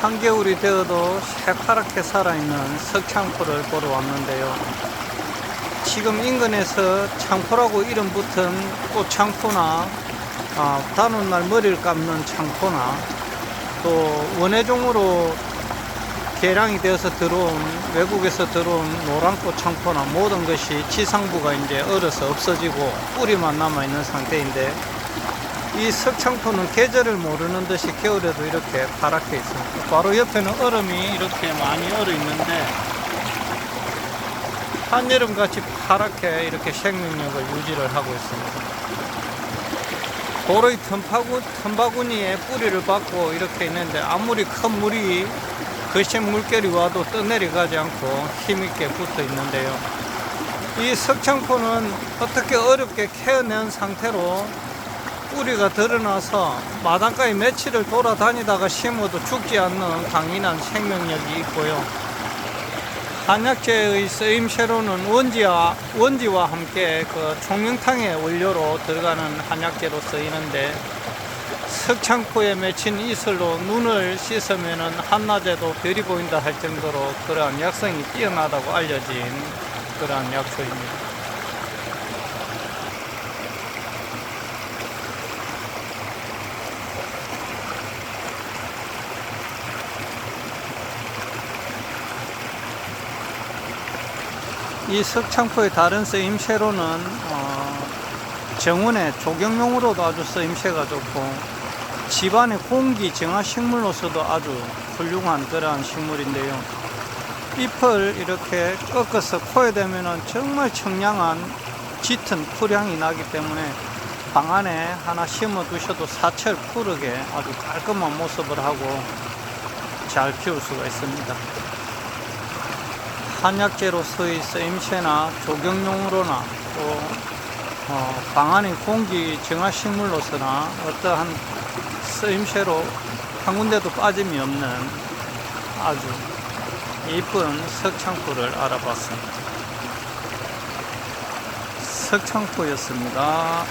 한겨울이 되어도 새파랗게 살아있는 석창포를 보러 왔는데요. 지금 인근에서 창포라고 이름 붙은 꽃창포나 아, 다는 날 머리를 감는 창포나 또 원예종으로 개량이 되어서 들어온 외국에서 들어온 노란꽃 창포나 모든 것이 지상부가 이제 얼어서 없어지고 뿌리만 남아 있는 상태인데 이 석창포는 계절을 모르는 듯이 겨울에도 이렇게 파랗게 있습니다. 바로 옆에는 얼음이 이렇게 많이 얼어 있는데 한여름 같이 파랗게 이렇게 생명력을 유지를 하고 있습니다. 도로의 틈바구, 틈바구니에 뿌리를 받고 이렇게 있는데 아무리 큰 물이 거센 물결이 와도 떠내려가지 않고 힘있게 붙어 있는데요. 이 석창포는 어떻게 어렵게 캐어낸 상태로 뿌리가 드러나서 마당가에 며칠을 돌아다니다가 심어도 죽지 않는 강인한 생명력이 있고요. 한약재의 쓰임새로는 원지와, 원지와 함께 그 총명탕의 원료로 들어가는 한약재로 쓰이는데 석창포에 맺힌 이슬로 눈을 씻으면 한낮에도 별이 보인다 할 정도로 그러한 약성이 뛰어나다고 알려진 그러한 약초입니다. 이 석창포의 다른 쓰임새로는 어, 정원의 조경용으로도 아주 쓰임새가 좋고 집안의 공기 정화 식물로서도 아주 훌륭한 그러한 식물인데요. 잎을 이렇게 꺾어서 코에 대면은 정말 청량한 짙은 풀향이 나기 때문에 방 안에 하나 심어 두셔도 사철 푸르게 아주 깔끔한 모습을 하고 잘 키울 수가 있습니다. 한약재로서의 쓰임새나 조경용으로나 또 어, 방안의 공기 정화 식물로서나 어떠한 쓰임새로 한 군데도 빠짐이 없는 아주 이쁜 석창포를 알아봤습니다. 석창포였습니다.